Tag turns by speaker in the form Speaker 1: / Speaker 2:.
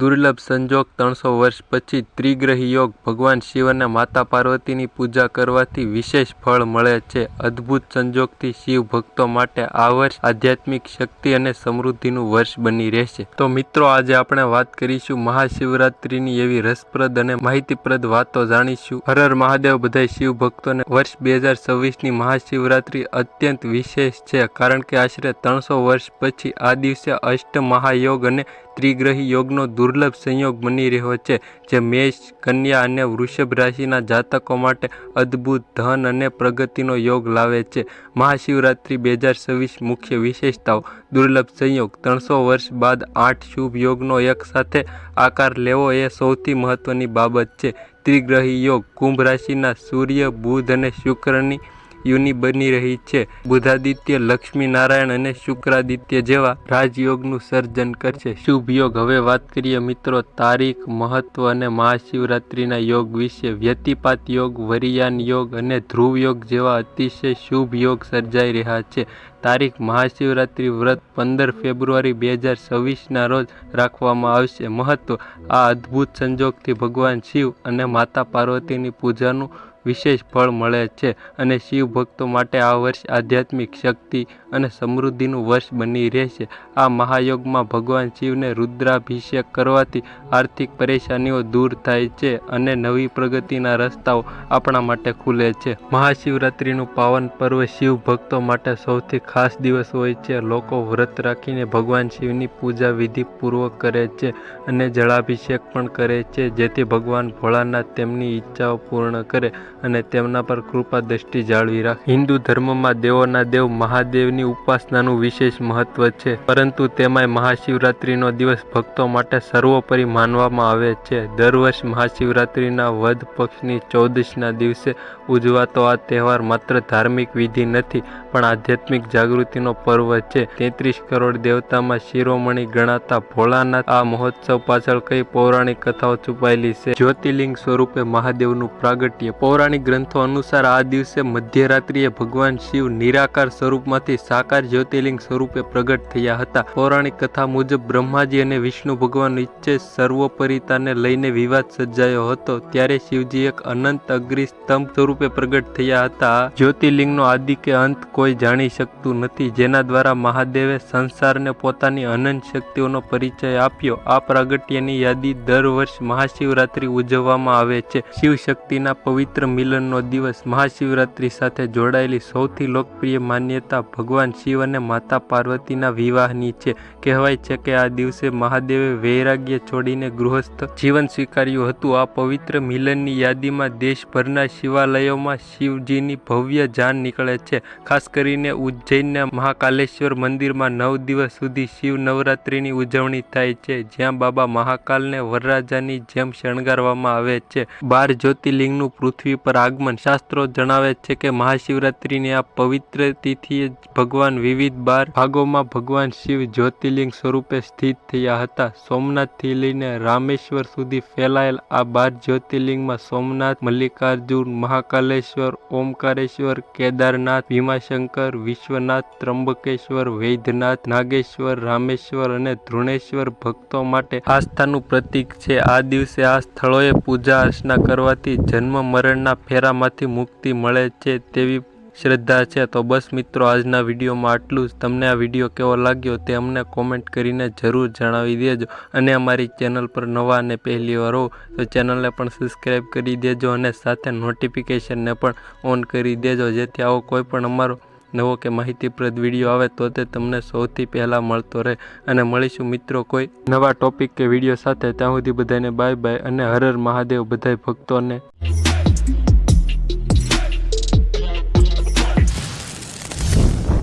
Speaker 1: દુર્લભ સંજોગ ત્રણસો વર્ષ પછી ત્રિગ્રહી યોગ ભગવાન શિવ અને માતા પાર્વતીની પૂજા કરવાથી વિશેષ ફળ મળે છે. અદ્ભુત સંજોગથી શિવ ભક્તો માટે આ વર્ષ આધ્યાત્મિક શક્તિ અને સમૃદ્ધિનું વર્ષ બની રહેશે. તો મિત્રો, આજે આપણે વાત કરીશું મહાશિવરાત્રિની એવી રસપ્રદ અને માહિતીપ્રદ વાતો જાણીશું. હર મહાદેવ બધાય શિવ ભક્તોને વર્ષ બે હજાર છવ્વીસની મહાશિવરાત્રિ અત્યંત વિશેષ છે, કારણ કે આશરે ત્રણસો વર્ષ પછી આ દિવસે અષ્ટ મહાયોગ અને ત્રિગ્રહી યોગનો દુર્લભ સંયોગ બની રહ્યો છે, જે મેષ, કન્યા અને વૃષભ રાશિના જાતકો માટે અદ્ભુત ધન અને પ્રગતિનો યોગ લાવે છે. મહાશિવરાત્રિ બે હજાર છવ્વીસ મુખ્ય વિશેષતાઓ. દુર્લભ સંયોગ. ત્રણસો વર્ષ બાદ આઠ શુભ યોગનો એક સાથે આકાર લેવો એ સૌથી મહત્વની બાબત છે. ત્રિગ્રહી યોગ. કુંભ રાશિના સૂર્ય, બુધ અને શુક્રની યુની બની રહી છે. બુધાદિત્ય લક્ષ્મી નારાયણ અને શુક્રાદિત્ય જેવા રાજયોગનું સર્જન કરશે. શુભ યોગ. હવે વાત કરીએ મિત્રો તારીખ, મહત્વ અને મહાશિવરાત્રિના યોગ વિશે. વ્યતિપાત યોગ, વરિયાન યોગ અને ધ્રુવ યોગ જેવા અતિશય શુભ યોગ સર્જાઈ રહ્યા છે. તારીખ, મહાશિવરાત્રિ વ્રત પંદર ફેબ્રુઆરી બે હજાર છવ્વીસના રોજ રાખવામાં આવશે. મહત્વ. આ અદ્ભુત સંજોગથી ભગવાન શિવ અને માતા પાર્વતીની પૂજાનું વિશેષ ફળ મળે છે અને શિવ ભક્તો માટે આ વર્ષ આધ્યાત્મિક શક્તિ અને સમૃદ્ધિનું વર્ષ બની રહેશે. આ મહાયોગમાં ભગવાન શિવને રુદ્રાભિષેક કરવાથી આર્થિક પરેશાનીઓ દૂર થાય છે અને નવી પ્રગતિના રસ્તાઓ આપણા માટે ખુલે છે. મહાશિવરાત્રિનું પાવન પર્વ શિવ ભક્તો માટે સૌથી ખાસ દિવસ હોય છે. લોકો વ્રત રાખીને ભગવાન શિવની પૂજા વિધિપૂર્વક કરે છે અને જળાભિષેક પણ કરે છે જેથી ભગવાન ભોળાનાથ તેમની ઈચ્છાઓ પૂર્ણ કરે. અને તેમના પર કૃપા દ્રષ્ટિ જાળવી રાખે. હિન્દુ ધર્મમાં દેવોના દેવ મહાદેવની ઉપાસનાનું વિશેષ મહત્વ છે, પરંતુ તેમાંય મહાશિવરાત્રિનો દિવસ ભક્તો માટે સર્વોપરી માનવામાં આવે છે. દર વર્ષ મહાશિવરાત્રિના વધ પક્ષની ચૌદશના દિવસે ઉજવાતો આ તહેવાર માત્ર ધાર્મિક વિધિ નથી, પણ આધ્યાત્મિક જાગૃતિનો પર્વ છે. તેત્રીસ કરોડ દેવતામાં શિરોમણી ગણાતા ભોળાનાથ આ મહોત્સવ પાછળ કઈ પૌરાણિક કથાઓ છુપાયેલી છે? જ્યોતિર્લિંગ સ્વરૂપે મહાદેવનું પ્રાગટ્ય. પૌરાણિક ગ્રંથો અનુસાર આ દિવસે મધ્યરાત્રિએ ભગવાન શિવ નિરાકાર સ્વરૂપમાંથી સાકાર જ્યોતિર્લિંગ સ્વરૂપે પ્રગટ થયા હતા. પૌરાણિક કથા મુજબ બ્રહ્માજી અને વિષ્ણુ ભગવાન ઈચ્છે સર્વોપરિતાને લઈને વિવાદ સર્જાયો હતો. ત્યારે શિવજી એક અનંત અગ્નિ સ્તંભ સ્વરૂપે પ્રગટ થયા હતા. જ્યોતિર્લિંગનો આદિ કે અંત કોઈ જાણી શકતું નથી. જેના દ્વારા મહાદેવે સંસારને પોતાની અનંત શક્તિઓનો પરિચય આપ્યો. આ પ્રાગટ્યની યાદી દર વર્ષ મહાશિવરાત્રિ ઉજવવામાં આવે છે. શિવ શક્તિના પવિત્ર મિલનનો દિવસ મહાશિવરાત્રિ સાથે જોડાયેલી સૌથી લોકપ્રિય માન્યતા ભગવાન શિવ અને માતા પાર્વતીના વિવાહની છે. કહેવાય છે કે આ દિવસે મહાદેવે વૈરાગ્ય છોડીને ગૃહસ્થ જીવન સ્વીકાર્યું હતું. આ પવિત્ર મિલનની યાદીમાં દેશભરના શિવાલયોમાં શિવજીની ભવ્ય જાન નીકળે છે. ખાસ કરીને ઉજ્જૈનના મહાકાલેશ્વર મંદિરમાં નવ દિવસ સુધી શિવ નવરાત્રિની ઉજવણી થાય છે, જ્યાં બાબા મહાકાલને વરરાજાની જેમ શણગારવામાં આવે છે. બાર જ્યોતિર્લિંગનું પૃથ્વી પર આગમન. શાસ્ત્રો જણાવે છે કે મહાશિવરાત્રિની આ પવિત્ર તિથિએ ભગવાન વિવિધ બાર ભાગોમાં ભગવાન શિવ જ્યોતિર્લિંગ સ્વરૂપે સ્થિત થયા હતા. સોમનાથથી લઈને રામેશ્વર સુધી ફેલાયેલ આ બાર જ્યોતિર્લિંગમાં સોમનાથ, મલ્લિકાર્જુન, મહાકાલેશ્વર, ઓમકારેશ્વર, કેદારનાથ, ભીમાશંકર, વિશ્વનાથ ત્રંબકેશ્વર વૈદ્યનાથ, નાગેશ્વર, રામેશ્વર અને ધ્રુણેશ્વર ભક્તો માટે આસ્થાનું પ્રતીક છે. આ દિવસે આ સ્થળોએ પૂજા અર્ચના કરવાથી જન્મ મરણના ફેરામાંથી મુક્તિ મળે છે તેવી શ્રદ્ધા છે. તો બસ મિત્રો, આજના વિડીયોમાં આટલું જ. તમને આ વીડિયો કેવો લાગ્યો તે અમને કોમેન્ટ કરીને જરૂર જણાવી દેજો અને અમારી ચેનલ પર નવા અને પહેલી વાર હો તો ચેનલને પણ સબસ્ક્રાઈબ કરી દેજો અને સાથે નોટિફિકેશનને પણ ઓન કરી દેજો જેથી આવો કોઈ પણ અમારો નવો કે માહિતીપ્રદ વીડિયો આવે તો તે તમને સૌથી પહેલાં મળતો રહે. અને મળીશું મિત્રો કોઈ નવા ટોપિક કે વીડિયો સાથે. ત્યાં સુધી બધાને બાય બાય અને હર હર મહાદેવ બધાય ભક્તોને.